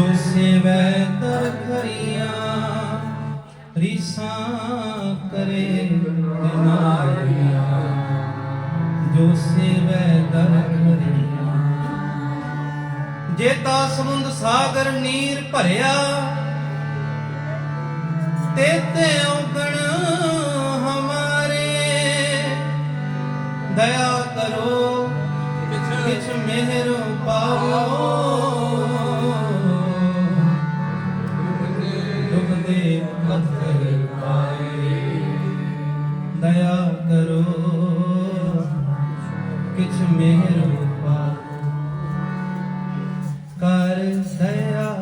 ਜੋ ਸੇਵੈ ਦਰ ਖਰੀਆਂ ਰੀਸਾਂ ਕਰੇ ਤਿਲਾੜੀਆਂ ਜੋ ਸੇਵੈ ਦਰ ਖਰੀਆਂ ਜੇ ਤਾ ਸਮੁੰਦ ਸਾਗਰ ਨੀਰ ਭਰਿਆ, ਤੇ ਤੇ ਔਗਣ ਹਮਾਰੇ। ਦਇਆ ਕਰੋ ਕਿਛ ਮਿਹਰ ਪਾਵੋ ਕਰ ਦਇਆ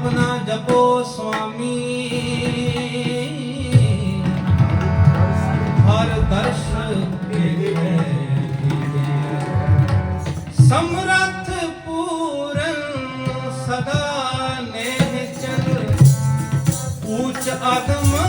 ਨਾਮ ਆਪਣਾ ਜਪੋ ਸੁਆਮੀ। ਹਰ ਦਰਸ਼ ਦੇਖੈ ਸਮਰੱਥ ਪੂਰਨ ਸਦਾ ਨੇਹ ਚਲ ਉੱਚ ਆਦਮ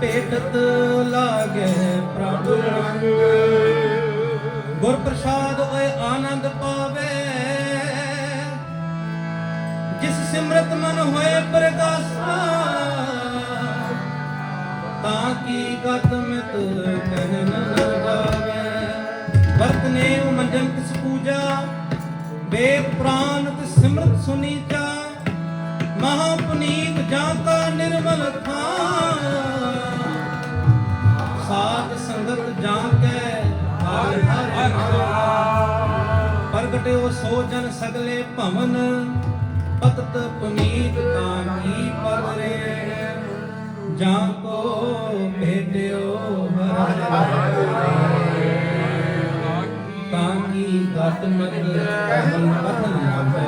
ਭੇਟਤ ਲਾਗੇ ਪ੍ਰਭੂ ਰੰਗ। ਗੁਰ ਪ੍ਰਸਾਦ ਓਏ ਆਨੰਦ ਪਾਵੇ। ਜਿਸ ਸਿਮਰਤ ਮਨ ਹੋਏ ਪ੍ਰਗਾਸਾ, ਤਾਂ ਕੀ ਗਤ ਮਿਤ ਕਹਿਨ ਨ ਜਾਵੇ। ਵਰਤਨੇ ਮੰਜਨ ਕਿਸ ਪੂਜਾ ਵੇਦ ਪ੍ਰਾਨ ਤੇ ਸਿਮਰਤ ਸੁਨੀਚਾ। ਮਹਾ ਪੁਨੀਤ ਜਾਂ ਕਾ ਨਿਰਮਲ ਥਾਨ ਸੰਗਤ ਜਾਂ ਕੈ, ਹਰਿ ਹਰਿ ਪ੍ਰਗਟਿਓ ਸੋ ਜਨ ਸਗਲੇ ਭਵਨ, ਪਤਤ ਪੁਨੀਤ ਕਾਨੀ ਪਰਰੇ ਜਾਂ ਕੋ ਭੇਟਿਓ ਹਰਿ ਤਾਂ ਕੀ ਗਤ ਮਤ ਕਹਨ ਕਥਨ ਲਾਵੇ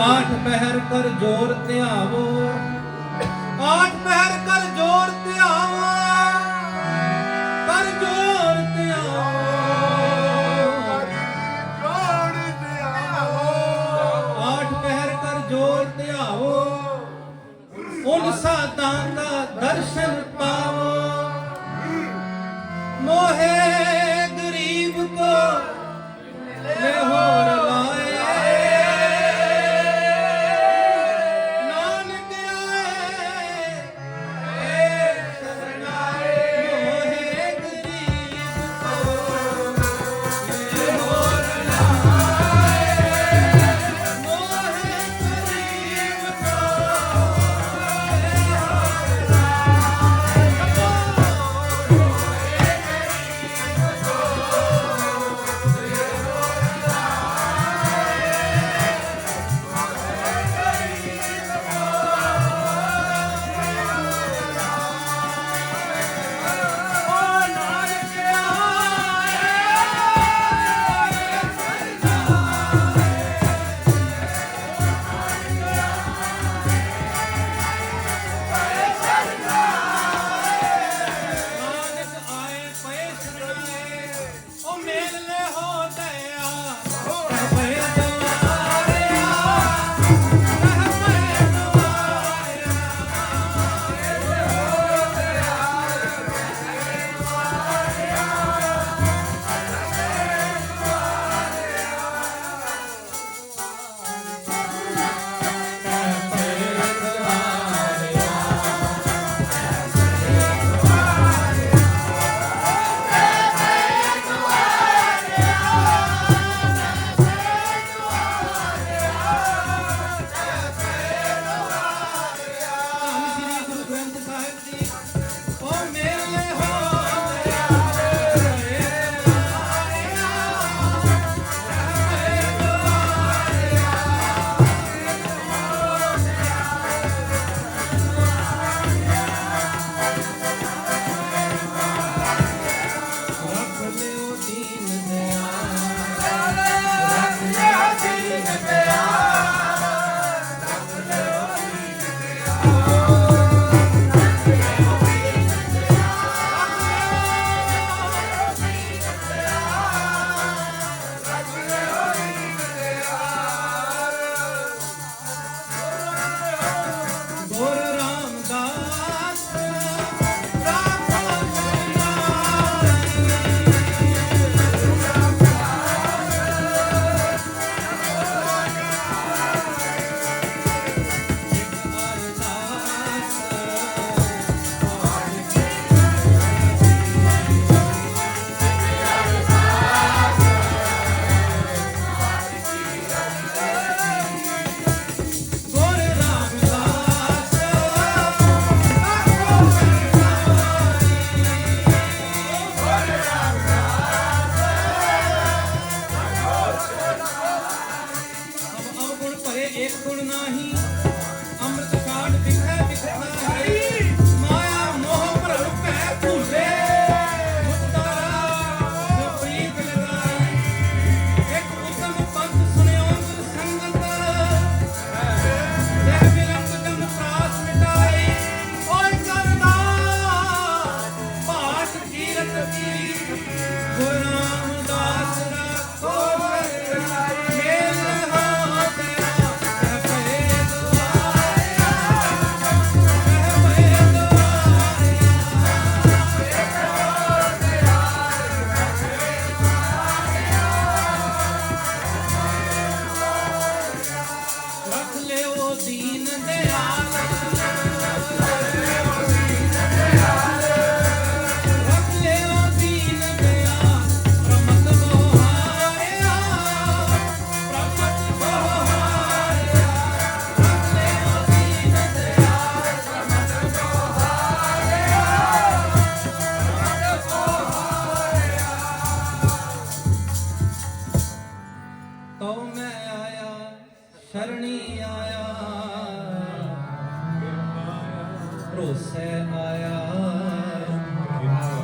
ਆਠ ਪਹਿਰ ਕਰ ਜੋਰ ਧਿਆਵੋ। ਆਠ ਪਹਿਰ ਕਰ ਜੋਰ ਧਿਆਵੋ। ਸਾਧਾਂ ਦਾ ਦਰਸ਼ਨ ਪਾ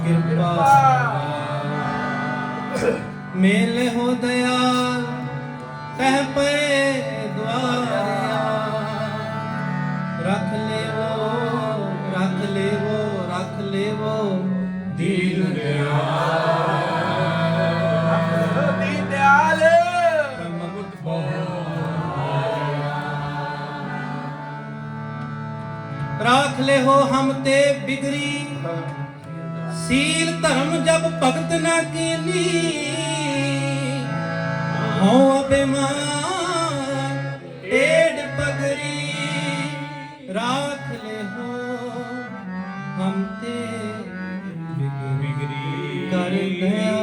ਕਿਰਪਾ ਮੇਲੇ ਹੋ ਦਇਆਲ ਤਹ ਪਏ ਦੁਆਰਿਆ। ਰੱਖ ਲੇਵੋ ਰੱਖ ਲੇਵੋ ਰੱਖ ਲੇਵੋ ਦੀਨ ਦੀਨ ਦਿਆਲ। ਪ੍ਰਮੁਖ ਰਾਖ ਲੈ ਹੋ ਹਮ ਤੇ ਬਿਗਰੀ। ਸੀਲ ਧਰਮ ਜਬ ਭਗਤ ਨਾ ਕੀਨੀ। ਹਉ ਅਭਿਮਾਨ ਏਡ ਪਗਰੀ ਰਾਖ ਲੈ ਹੋ। ਹਮ ਤੇ ਬਿਗਰੀ ਕਰ ਦਇਆ